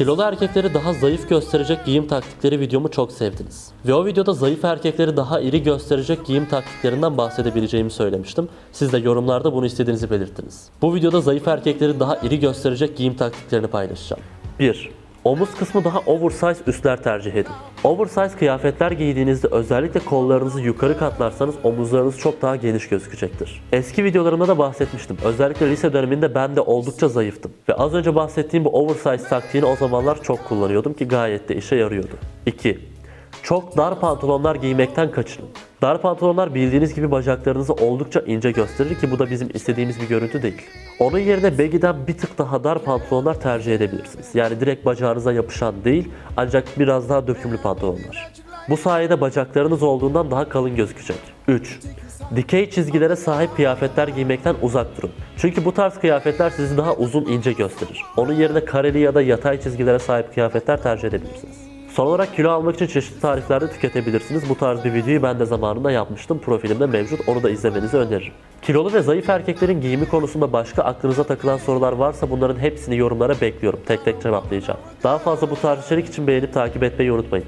Kilolu erkekleri daha zayıf gösterecek giyim taktikleri videomu çok sevdiniz. Ve o videoda zayıf erkekleri daha iri gösterecek giyim taktiklerinden bahsedebileceğimi söylemiştim. Siz de yorumlarda bunu istediğinizi belirttiniz. Bu videoda zayıf erkekleri daha iri gösterecek giyim taktiklerini paylaşacağım. 1. Omuz kısmı daha oversize üstler tercih edin. Oversize kıyafetler giydiğinizde özellikle kollarınızı yukarı katlarsanız omuzlarınız çok daha geniş gözükecektir. Eski videolarımda da bahsetmiştim. Özellikle lise döneminde ben de oldukça zayıftım. Ve az önce bahsettiğim bu oversize taktiğini o zamanlar çok kullanıyordum ki gayet de işe yarıyordu. 2. Çok dar pantolonlar giymekten kaçının. Dar pantolonlar bildiğiniz gibi bacaklarınızı oldukça ince gösterir ki bu da bizim istediğimiz bir görüntü değil. Onun yerine baggy'den bir tık daha dar pantolonlar tercih edebilirsiniz. Yani direkt bacağınıza yapışan değil ancak biraz daha dökümlü pantolonlar. Bu sayede bacaklarınız olduğundan daha kalın gözükecek. 3. Dikey çizgilere sahip kıyafetler giymekten uzak durun. Çünkü bu tarz kıyafetler sizi daha uzun ince gösterir. Onun yerine kareli ya da yatay çizgilere sahip kıyafetler tercih edebilirsiniz. Son olarak kilo almak için çeşitli tariflerde tüketebilirsiniz. Bu tarz bir videoyu ben de zamanında yapmıştım. Profilimde mevcut. Onu da izlemenizi öneririm. Kilolu ve zayıf erkeklerin giyimi konusunda başka aklınıza takılan sorular varsa bunların hepsini yorumlara bekliyorum. Tek tek cevaplayacağım. Daha fazla bu tarz içerik için beğenip takip etmeyi unutmayın.